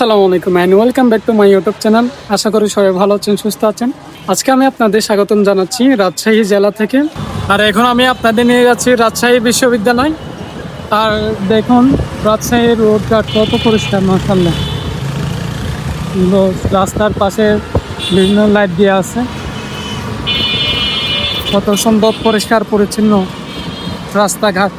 আসসালামু আলাইকুম and welcome back to my YouTube channel আশা করি সবাই ভালো আছেন, সুস্থ আছেন। আজকে আমি আপনাদের স্বাগতম জানাচ্ছি রাজশাহী জেলা থেকে। আর এখন আমি আপনাদের নিয়ে যাচ্ছি রাজশাহী বিশ্ববিদ্যালয়। আর দেখুন রাজশাহীর রোডঘাট কত পরিষ্কার মাসাল্লাহ রাস্তার পাশে বিভিন্ন লাইট দিয়ে আছে। কত সুন্দর, পরিষ্কার, পরিচ্ছন্ন রাস্তাঘাট।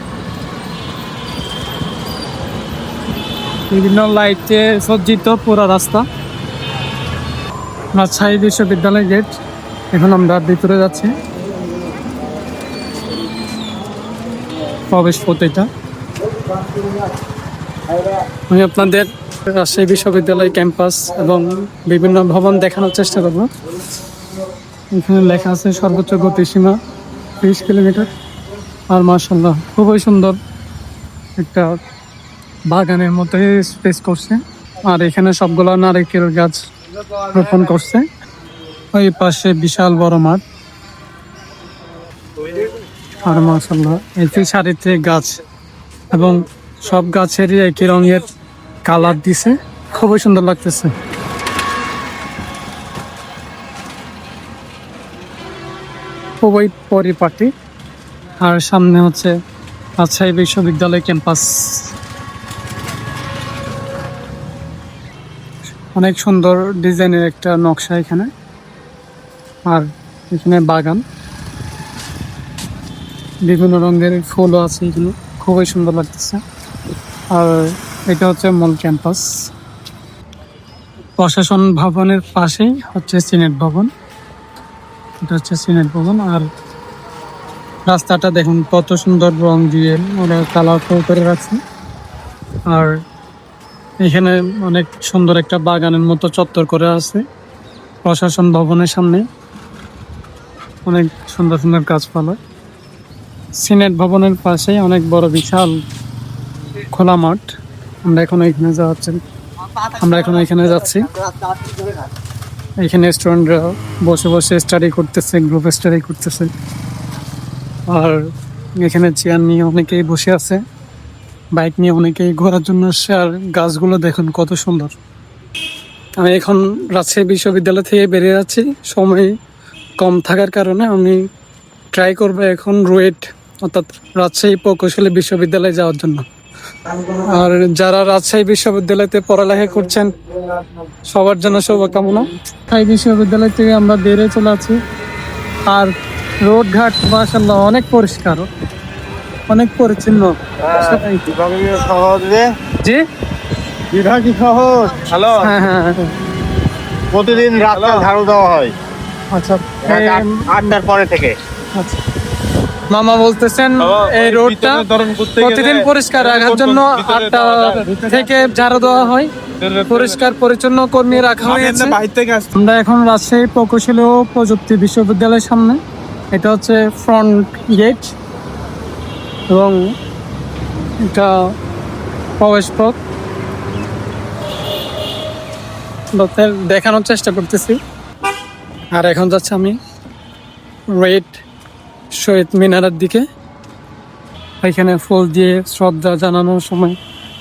বিভিন্ন লাইটে সজ্জিত পুরো রাস্তা। রাজশাহী বিশ্ববিদ্যালয় গেট। এখন আমরা ভিতরে যাচ্ছি। প্রবেশ পথ এটা আমি আপনাদের রাজশাহী বিশ্ববিদ্যালয় ক্যাম্পাস এবং বিভিন্ন ভবন দেখানোর চেষ্টা করব। এখানে লেখা আছে সর্বোচ্চ গতিসীমা তিরিশ কিলোমিটার। আর মার্শাল্লাহ খুবই সুন্দর একটা বাগানের মতো স্পেস করছে। আর এখানে সবগুলো নারিকেল গাছ রোপণ করছে। ওই পাশে বিশাল বড় মাঠ। আর মাসাল্লাহ একই সারিতে গাছ। এবং সব গাছেরই একই রঙের কালার দিছে। খুবই সুন্দর লাগতেছে। খুবই পরিপাটি। আর সামনে হচ্ছে রাজশাহী বিশ্ববিদ্যালয় ক্যাম্পাস। অনেক সুন্দর ডিজাইনের একটা নকশা এখানে। আর এখানে বাগান। বিভিন্ন রঙের ফুলও আছে এগুলো খুবই সুন্দর লাগতেছে। আর এটা হচ্ছে মূল ক্যাম্পাস। প্রশাসন ভবনের পাশেই হচ্ছে সিনেট ভবন। এটা হচ্ছে সিনেট ভবন। আর রাস্তাটা দেখুন, কত সুন্দর রং দিয়ে ওরা কালার করে রাখছে। আর এখানে অনেক সুন্দর একটা বাগানের মতো চত্বর করে আছে। প্রশাসন ভবনের সামনে অনেক সুন্দর সুন্দর গাছপালা। সিনেট ভবনের পাশে অনেক বড় বিশাল খোলা মাঠ। আমরা এখন এখানে যাচ্ছি। আমরা এখন এখানে যাচ্ছি। এখানে স্টুডেন্টরা বসে বসে স্টাডি করতেছে গ্রুপ স্টাডি করতেছে। আর এখানে চেয়ার নিয়ে অনেকেই বসে আছে। বাইক নিয়ে অনেকেই ঘোরার জন্য আসছে আর গাছগুলো দেখুন, কত সুন্দর। আমি এখন রাজশাহী বিশ্ববিদ্যালয় থেকে বেরিয়ে যাচ্ছি। সময় কম থাকার কারণে আমি ট্রাই করব এখন রুয়েট, অর্থাৎ রাজশাহী প্রকৌশলী বিশ্ববিদ্যালয়ে যাওয়ার জন্য। আর যারা রাজশাহী বিশ্ববিদ্যালয়তে পড়ালেখা করছেন, সবার জন্য শুভকামনা। রাজশাহী বিশ্ববিদ্যালয় থেকে আমরা বেরিয়ে চলে আছি আর রোডঘাট মাসাল্লাহ অনেক পরিষ্কার। অনেক পরিচ্ছন্ন। শহর রে। জি? বিভাগীয় শহর হ্যালো। হ্যাঁ হ্যাঁ হ্যাঁ। প্রতিদিন রাস্তা ঝাড়ু দেওয়া হয়। আচ্ছা আটটার পরে থেকে। আচ্ছা। মামা বলতেছেন এই রোডটা প্রতিদিন পরিষ্কার রাখার জন্য আটটা থেকে ঝাড়ু দেওয়া হয়। পরিষ্কার পরিচ্ছন্ন কর্মী রাখা হয়েছে। আমরা এখন রাজশাহী প্রকৌশলী ও প্রযুক্তি বিশ্ববিদ্যালয়ের সামনে। এটা হচ্ছে ফ্রন্ট গেট এবং এটা প্রবেশ পথ। আপনাদের দেখানোর চেষ্টা করতেছি। আর এখন যাচ্ছে আমি রেড শহীদ মিনারের দিকে। এখানে ফুল দিয়ে শ্রদ্ধা জানানোর সময়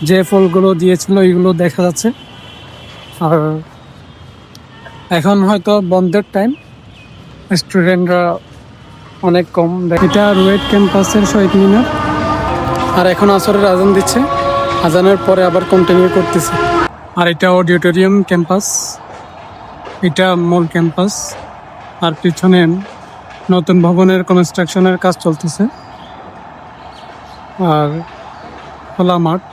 যে ফুলগুলো দিয়েছিল এগুলো দেখা যাচ্ছে। আর এখন হয়তো বন্ধের টাইম স্টুডেন্টরা অনেক কম। এটা রুয়েট ক্যাম্পাসের শহীদ মিনার। আর এখন আসরের আজান দিচ্ছে। আজানের পরে আবার কন্টিনিউ করতেছে। আর এটা অডিটোরিয়াম ক্যাম্পাস এটা মূল ক্যাম্পাস আর পিছনে নতুন ভবনের কনস্ট্রাকশনের কাজ চলতেছে। আর খোলা মাঠ।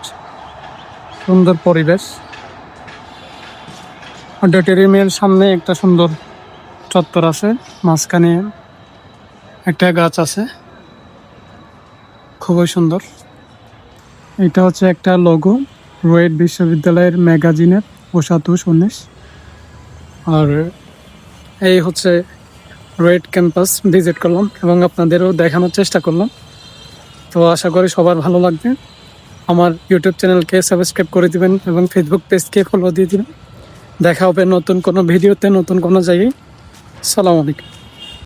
সুন্দর পরিবেশ। অডিটোরিয়ামের সামনে একটা সুন্দর চত্বর আছে। মাঝখানে একটা গাছ আছে। খুবই সুন্দর। এটা হচ্ছে একটা লোগো রোয়েট বিশ্ববিদ্যালয়ের ম্যাগাজিনের ওষাতুষ উনিশ আর এই হচ্ছে রোয়েট ক্যাম্পাস ভিজিট করলাম এবং আপনাদেরও দেখানোর চেষ্টা করলাম। তো আশা করি সবার ভালো লাগবে। আমার ইউটিউব চ্যানেলকে সাবস্ক্রাইব করে দিবেন এবং ফেসবুক পেজকে ফলো দিয়ে দিবেন। দেখা হবে নতুন কোনো ভিডিওতে, নতুন কোনো জায়গায়। সালাম আলাইকুম।